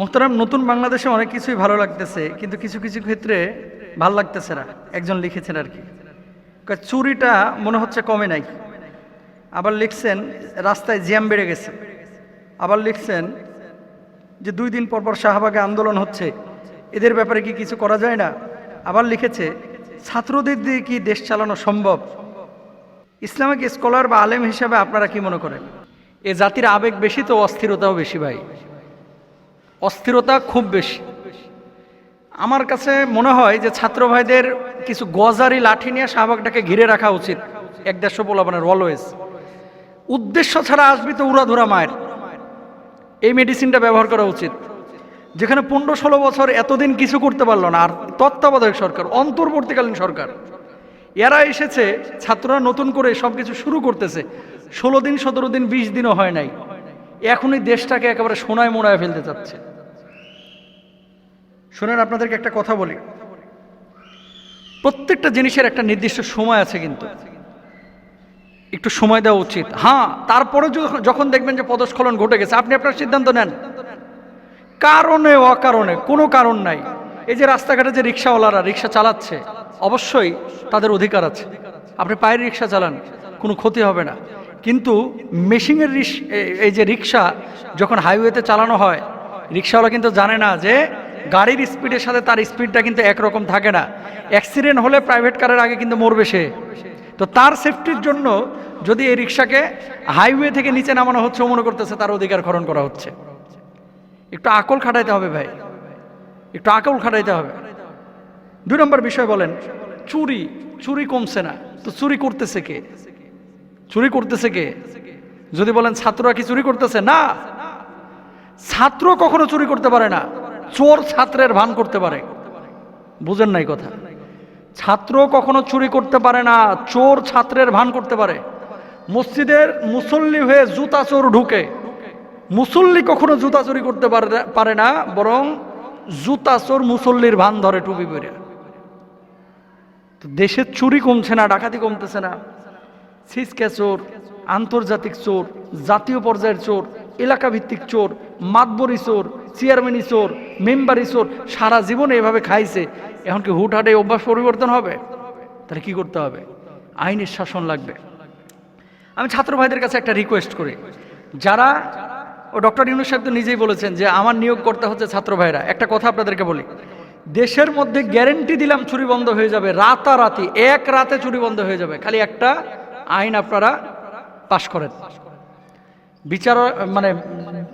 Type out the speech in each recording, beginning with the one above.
মোহতারাম, নতুন বাংলাদেশে অনেক কিছুই ভালো লাগতেছে, কিন্তু কিছু কিছু ক্ষেত্রে ভালো লাগতেছে না, একজন লিখেছেন আর কি। চুরিটা মনে হচ্ছে কমে নাই। আবার লিখছেন, রাস্তায় জ্যাম বেড়ে গেছে। আবার লিখছেন যে দুই দিন পর পর শাহবাগে আন্দোলন হচ্ছে, এদের ব্যাপারে কি কিছু করা যায় না? আবার লিখেছে, ছাত্রদের দিয়ে কি দেশ চালানো সম্ভব? ইসলামিক স্কলার বা আলেম হিসাবে আপনারা কি মনে করেন? এ জাতির আবেগ বেশি তো অস্থিরতাও বেশি ভাই। অস্থিরতা খুব বেশি। আমার কাছে মনে হয় যে ছাত্র ভাইদের কিছু গজারি লাঠি নিয়ে শাহবাগটাকে ঘিরে রাখা উচিত। এক দেড়শো পোলাপানের অলওয়েজ উদ্দেশ্য ছাড়া আসবি তো উড়াধুরা মায়ের। এই মেডিসিনটা ব্যবহার করা উচিত। যেখানে পনেরো ষোলো বছর এতদিন কিছু করতে পারল না, আর তত্ত্বাবধায়ক সরকার, অন্তর্বর্তীকালীন সরকার। এরা এসেছে, ছাত্ররা নতুন করে সব কিছু শুরু করতেছে। ষোলো দিন, সতেরো দিন, বিশ দিনও হয় নাই। এখনই দেশটাকে একেবারে সোনায় মোড়ায় ফেলতে চাচ্ছে। শুনেন, আপনাদেরকে একটা কথা বলি। প্রত্যেকটা জিনিসের একটা নির্দিষ্ট সময় আছে কিন্তু। একটু সময় দেওয়া উচিত। হ্যাঁ তারপরে যখন- দেখবেন যে পদস্খলন ঘটে গেছে, আপনি আপনার সিদ্ধান্ত নেন। কারণে অকারণে, কোনো কারণ নাই। এই যে রাস্তাঘাটে যে রিক্সাওয়ালারা রিক্সা চালাচ্ছে, অবশ্যই তাদের অধিকার আছে। আপনি পায়ের রিক্সা চালান, কোনো ক্ষতি হবে না। কিন্তু মেশিনের এই যে রিক্সা, যখন হাইওয়েতে চালানো হয়, রিক্সাওয়ালা কিন্তু জানে না যে গাড়ির স্পিডের সাথে তার স্পিডটা কিন্তু একরকম থাকে না। অ্যাক্সিডেন্ট হলে প্রাইভেট কারের আগে কিন্তু মরবে সে। তো তার সেফটির জন্য যদি এই রিক্সাকে হাইওয়ে থেকে নিচে নামানো হচ্ছে মনে করতেছে তার অধিকার খরণ করা হচ্ছে। একটু আকল খাটাইতে হবে ভাই। একটু আকল খাটাইতে হবে। দুই নম্বর বিষয় বলেন, চুরি চুরি কমছে না। তো চুরি করতেছে কে? চুরি করতেছে কে? যদি বলেন ছাত্ররা কি চুরি করতেছে? না। ছাত্র কখনো চুরি করতে পারে না। চোর ছাত্রের ভান করতে পারে। বুঝেন নাই কথা। ছাত্র কখনো চুরি করতে পারে না, চোর ছাত্রের ভান করতে পারে। মসজিদের মুসল্লি হয়ে জুতা চোর ঢুকে। মুসল্লি কখনো জুতা চুরি করতে পারে না- বরং জুতা চোর মুসল্লির ভান ধরে টুপি পরে। দেশের চুরি কমছে না, ডাকাতি কমতেছে না। সিসকে চোর, আন্তর্জাতিক চোর, জাতীয় পর্যায়ের চোর এলাকা ভিত্তিক চোর, মাতবরি চোর চেয়ারম্যানি চোর মেম্বারি চোর সারা জীবনে এভাবে খাইছে। এখন কি হুটহাটে অভ্যাস পরিবর্তন হবে? তাহলে কি করতে হবে? আইনের শাসন লাগবে। আমি ছাত্র ভাইদের কাছে একটা রিকোয়েস্ট করি। যারা, ও ডক্টর ইউনুস সাহেব তো নিজেই বলেছেন যে আমার নিয়োগ করতে হচ্ছে ছাত্র ভাইরা। একটা কথা আপনাদেরকে বলি। দেশের মধ্যে গ্যারেন্টি দিলাম চুরি বন্ধ হয়ে যাবে। রাতারাতি, এক রাতে চুরি বন্ধ হয়ে যাবে। খালি একটা আইন আপনারা পাশ করেন। বিচার মানে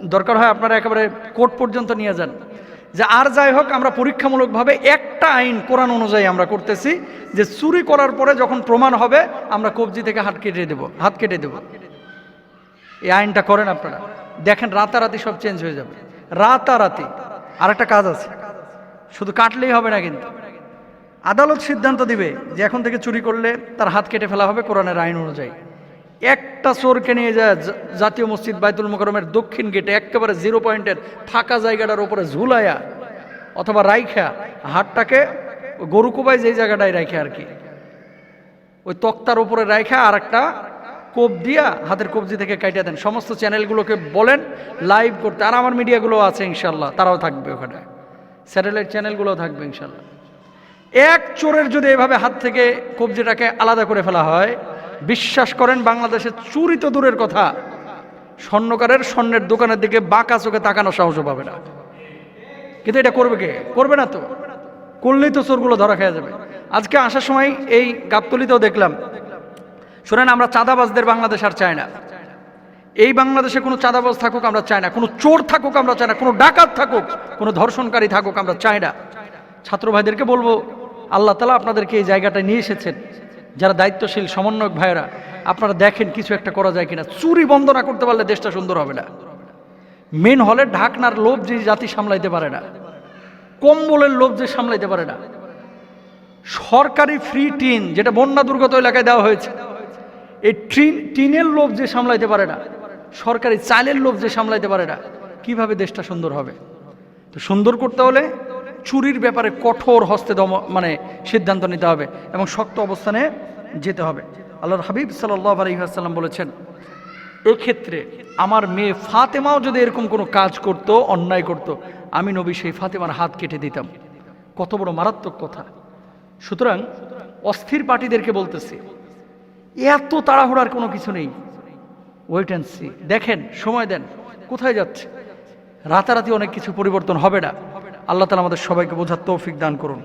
দরকার হয় আপনারা একেবারে কোর্ট পর্যন্ত নিয়ে যান। যে আর যাই হোক, আমরা পরীক্ষামূলকভাবে একটা আইন, কোরআন অনুযায়ী আমরা করতেছি, যে চুরি করার পরে যখন প্রমাণ হবে, আমরা কবজি থেকে হাত কেটে দেব, হাত কেটে দেব। এই আইনটা করেন আপনারা। দেখেন, রাতারাতি সব চেঞ্জ হয়ে যাবে। রাতারাতি। আর একটা কাজ আছে। শুধু কাটলেই হবে না কিন্তু। আদালত সিদ্ধান্ত দিবে যে এখন থেকে চুরি করলে তার হাত কেটে ফেলা হবে কোরআনের আইন অনুযায়ী। একটা চোরকে নিয়ে যায় জাতীয় মসজিদ বাইতুল মোকরমের দক্ষিণ গেটে, একেবারে জিরো পয়েন্টের ফাঁকা জায়গাটার উপরে ঝুলাইয়া অথবা রাইখা হাতটাকে গরু কোবাই যেই জায়গাটায় রাইখে আর কি। ওই তক্তার উপরে রাইখা আর একটা কোপ দিয়া হাতের কবজি থেকে কাটিয়ে দেন। সমস্ত চ্যানেলগুলোকে বলেন লাইভ করতে। আর আমার মিডিয়াগুলো আছে ইনশাল্লাহ তারাও থাকবে ওখানে। স্যাটেলাইট চ্যানেলগুলোও থাকবে ইনশাল্লাহ এক চোরের যদি এভাবে হাত থেকে কবজিটাকে আলাদা করে ফেলা হয় বিশ্বাস করেন বাংলাদেশে চুরি তো দূরের কথা। স্বর্ণকারের স্বর্ণের দোকানের দিকে বাঁকা চোখে তাকানো সাহস পাবে না। কিন্তু এটা করবে কে? করবে না তো। করলেই তো চোরগুলো ধরা খেয়ে যাবে। আজকে আসার সময় এই গাবতলিতেও দেখলাম। শোনেন, আমরা চাঁদাবাজদের বাংলাদেশ আর চাই না। এই বাংলাদেশে কোনো চাঁদাবাজ থাকুক আমরা চাই না। কোনো চোর থাকুক আমরা চাই না। কোনো ডাকাত থাকুক, কোনো ধর্ষণকারী থাকুক আমরা চাই না। ছাত্র ভাইদেরকে বলব, আল্লাহ তালা আপনাদেরকে এই জায়গাটায় নিয়ে এসেছেন। যারা দায়িত্বশীল, সমন্বয়ক ভাইয়েরা, আপনারা দেখেন কিছু একটা করা যায় কিনা। চুরি বন্ধ না করতে পারলে দেশটা সুন্দর হবে না। মেন হলে ঢাকনার লোভ যে জাতি সামলাইতে পারে না। কম্বলের লোভ যে সামলাইতে পারে না। সরকারি ফ্রি টিন, যেটা বন্যা দুর্গত এলাকায় দেওয়া হয়েছে, এই ট্রিন টিনের লোভ যে সামলাইতে পারে না, সরকারি চালের লোভ যে সামলাইতে পারে না, কীভাবে দেশটা সুন্দর হবে? তো সুন্দর করতে হলে চুরির ব্যাপারে কঠোর হস্তে দম মানে সিদ্ধান্ত নিতে হবে এবং শক্ত অবস্থানে যেতে হবে। আল্লাহর হাবিব সাল্লাহ আলহিহাসাল্লাম বলেছেন, এক্ষেত্রে আমার মেয়ে ফাতেমাও যদি এরকম কোনো কাজ করতো, অন্যায় করতো, আমি নবী সেই ফাতেমার হাত কেটে দিতাম। কত বড় মারাত্মক কথা। সুতরাং অস্থির পার্টিদেরকে বলতেছি, এত তাড়াহুড়ার কোনো কিছু নেই। ওয়েট অ্যান্ড সি দেখেন, সময় দেন, কোথায় যাচ্ছে? রাতারাতি অনেক কিছু পরিবর্তন হবে না। আল্লাহ তালা আমাদের সবাইকে বোঝার তৌফিক দান করুন।